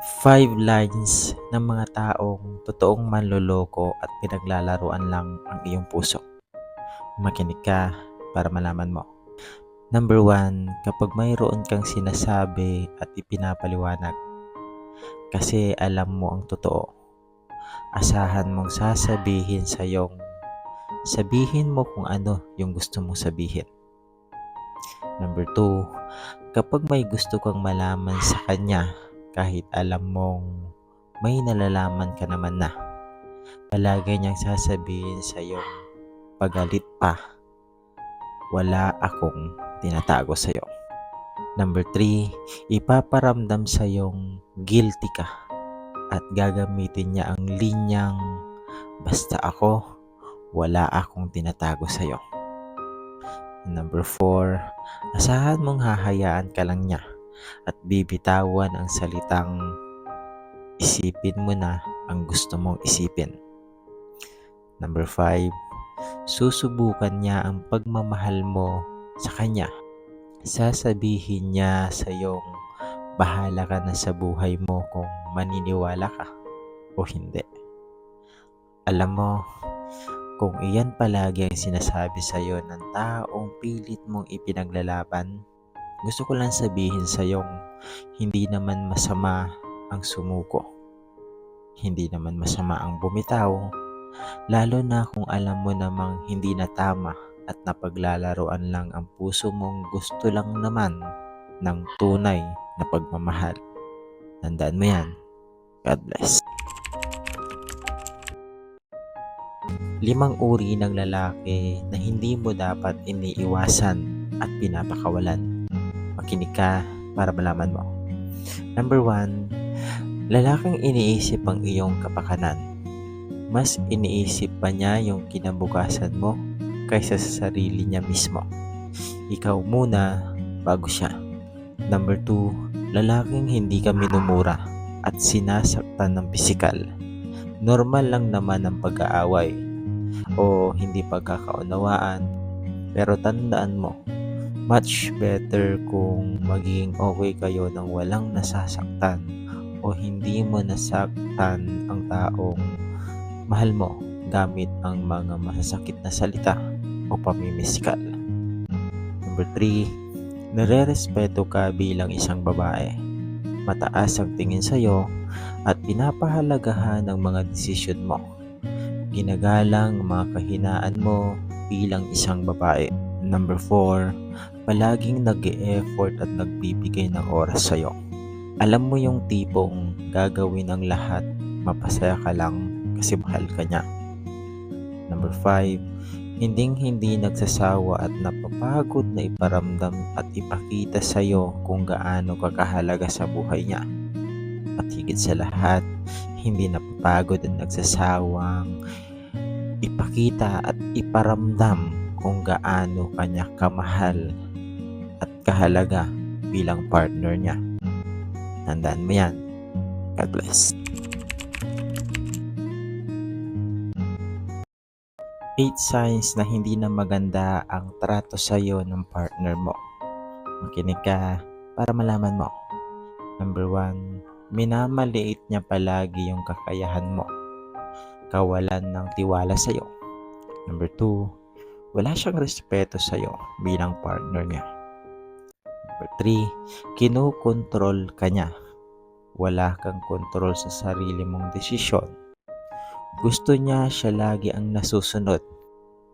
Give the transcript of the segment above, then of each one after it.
Five lines ng mga taong totoong manloloko at pinaglalaruan lang ang iyong puso. Makinig ka para malaman mo. Number one, kapag mayroon kang sinasabi at ipinapaliwanag, kasi alam mo ang totoo, asahan mong sasabihin sa iyong sabihin mo kung ano yung gusto mong sabihin. Number two, kapag may gusto kang malaman sa kanya, kahit alam mong may nalalaman ka naman na. Palagi niyang sasabihin sa iyo, pagalit pa, wala akong tinatago sa iyo. Number 3, ipaparamdam sa iyong guilty ka at gagamitin niya ang linyang basta ako, wala akong tinatago sa iyo. Number 4, asahan mong hahayaan ka lang niya at bibitawan ang salitang isipin mo na ang gusto mong isipin. Number 5, susubukan niya ang pagmamahal mo sa kanya. Sasabihin niya sa iyong bahala ka na sa buhay mo kung maniniwala ka o hindi. Alam mo, kung iyan palagi ang sinasabi sa iyo ng taong pilit mong ipinaglalaban, gusto ko lang sabihin sa iyong hindi naman masama ang sumuko. Hindi naman masama ang bumitaw. Lalo na kung alam mo namang hindi na tama at napaglalaroan lang ang puso mong gusto lang naman ng tunay na pagmamahal. Tandaan mo yan. God bless. Limang uri ng lalaki na hindi mo dapat iniiwasan at pinapakawalan makinig ka para malaman mo. Number one, lalaking iniisip ang iyong kapakanan. Mas iniisip pa niya yung kinabukasan mo kaysa sa sarili niya mismo. Ikaw muna bago siya. Number two, lalaking hindi ka minumura at sinasaktan ng pisikal. Normal lang naman ang pag-aaway o hindi pagkakaunawaan pero tandaan mo, much better kung magiging okay kayo nang walang nasasaktan o hindi mo nasaktan ang taong mahal mo gamit ang mga masasakit na salita o pamimisikal. Number 3, nare-respeto ka bilang isang babae. Mataas ang tingin sa iyo at pinapahalagahan ang mga desisyon mo. Ginagalang ang mga kahinaan mo bilang isang babae. Number 4, palaging nag effort at nagbibigay ng oras sa'yo. Alam mo yung tipong gagawin ang lahat, mapasaya ka lang kasi mahal ka niya. Number 5, hinding hindi nagsasawa at napapagod na iparamdam at ipakita sa iyo kung gaano ka kahalaga sa buhay niya. At higit sa lahat, hindi napapagod at nagsasawang ipakita at iparamdam kung gaano kanya kamahal at kahalaga bilang partner niya. Tandaan mo yan. God bless. 8 signs na hindi na maganda ang trato sa iyo ng partner mo. Makinig ka para malaman mo. Number 1, minamaliit niya palagi yung kakayahan mo. Kawalan ng tiwala sa iyo. Number 2, wala siyang respeto sa iyo bilang partner niya. Number 3, kinukontrol ka niya. Wala kang kontrol sa sarili mong desisyon. Gusto niya siya lagi ang nasusunod.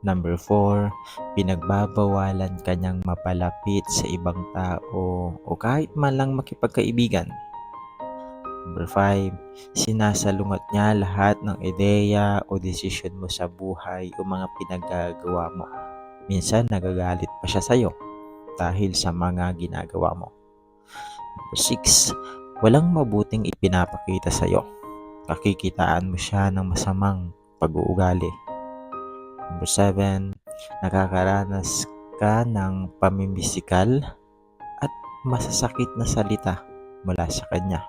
Number 4, pinagbabawalan ka niyang mapalapit sa ibang tao o kahit man lang makipagkaibigan. Number 5, sinasalungat niya lahat ng ideya o desisyon mo sa buhay o mga pinagagawa mo. Minsan nagagalit pa siya sa'yo dahil sa mga ginagawa mo. Number 6, walang mabuting ipinapakita sa'yo. Kakikitaan mo siya ng masamang pag-uugali. Number 7, nakakaranas ka ng pamimisikal at masasakit na salita mula sa kanya.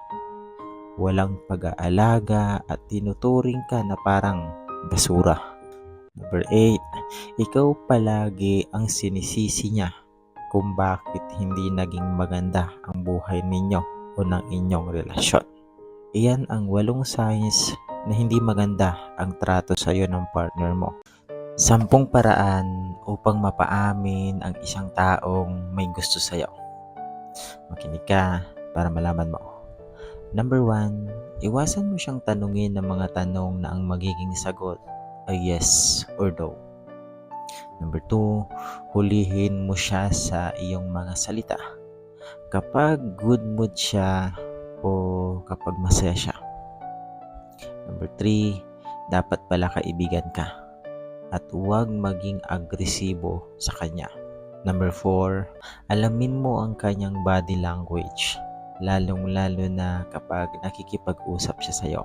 Walang pag-aalaga at tinuturing ka na parang basura. Number 8, ikaw palagi ang sinisisi niya kung bakit hindi naging maganda ang buhay ninyo o ng inyong relasyon. Iyan ang walong signs na hindi maganda ang trato sa iyo ng partner mo. Sampung paraan upang mapaamin ang isang taong may gusto sa iyo. Makinig ka para malaman mo. Number one, iwasan mo siyang tanungin ng mga tanong na ang magiging sagot ay yes or no. Number two, hulihin mo siya sa iyong mga salita. Kapag good mood siya o kapag masaya siya. Number three, dapat pala kaibigan ka at huwag maging agresibo sa kanya. Number four, alamin mo ang kanyang body language, lalong-lalo na kapag nakikipag-usap siya sa'yo.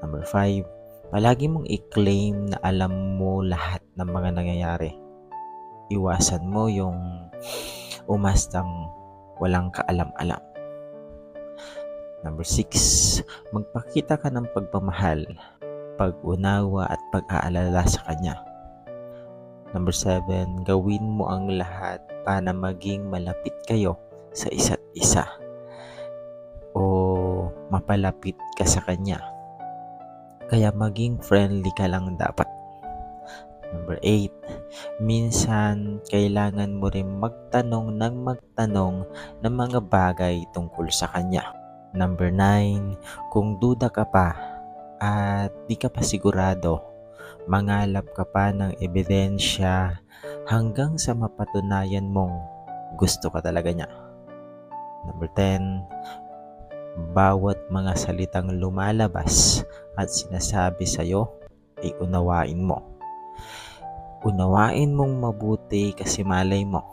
Number five, palagi mong i-claim na alam mo lahat ng mga nangyayari. Iwasan mo yung umastang walang kaalam-alam. Number six, magpakita ka ng pagpamahal, pag-unawa at pag-aalala sa kanya. Number seven, gawin mo ang lahat para maging malapit kayo sa isa't isa o mapalapit ka sa kanya. Kaya maging friendly ka lang dapat. Number 8, minsan kailangan mo rin magtanong ng magtanong ng mga bagay tungkol sa kanya. Number 9, kung duda ka pa at di ka pa sigurado, mangalap ka pa ng ebidensya hanggang sa mapatunayan mong gusto ka talaga niya. Number 10, bawat mga salitang lumalabas at sinasabi sa'yo ay unawain mo. Unawain mong mabuti kasi malay mo.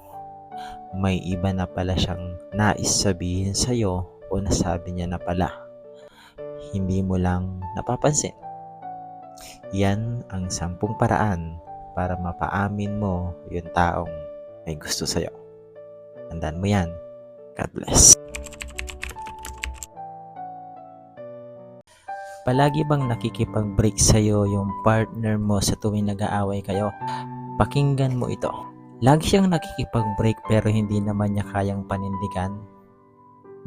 May iba na pala siyang nais sabihin sa'yo o nasabi niya na pala. Hindi mo lang napapansin. Yan ang sampung paraan para mapaamin mo yung taong may gusto sa'yo. Tandaan mo yan. God bless. Palagi bang nakikipag-break sa'yo yung partner mo sa tuwing nag-aaway kayo? Pakinggan mo ito. Lagi siyang nakikipag-break pero hindi naman niya kayang panindigan.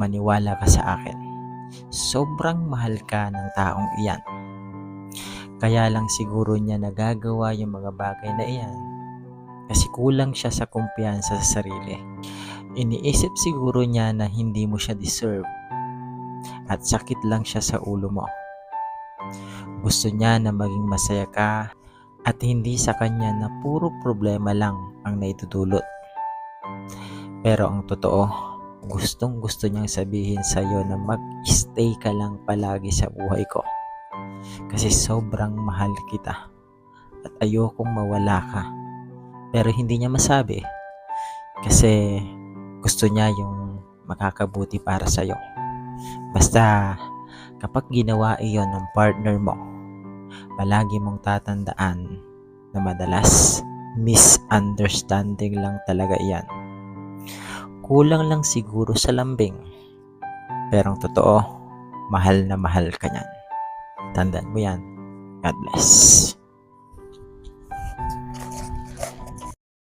Maniwala ka sa akin. Sobrang mahal ka ng taong iyan. Kaya lang siguro niya nagagawa yung mga bagay na iyan. Kasi kulang siya sa kumpiyansa sa sarili. Iniisip siguro niya na hindi mo siya deserve. At sakit lang siya sa ulo mo. Gusto niya na maging masaya ka at hindi sa kanya na puro problema lang ang naitutulot. Pero ang totoo, gustong gusto niyang sabihin sa iyo na mag-stay ka lang palagi sa buhay ko. Kasi sobrang mahal kita at ayokong mawala ka. Pero hindi niya masabi kasi gusto niya yung makakabuti para sa iyo. Basta kapag ginawa iyon ng partner mo, palagi mong tatandaan na madalas misunderstanding lang talaga iyan. Kulang lang siguro sa lambing. Pero ang totoo, mahal na mahal ka niyan. Tandaan mo yan. God bless.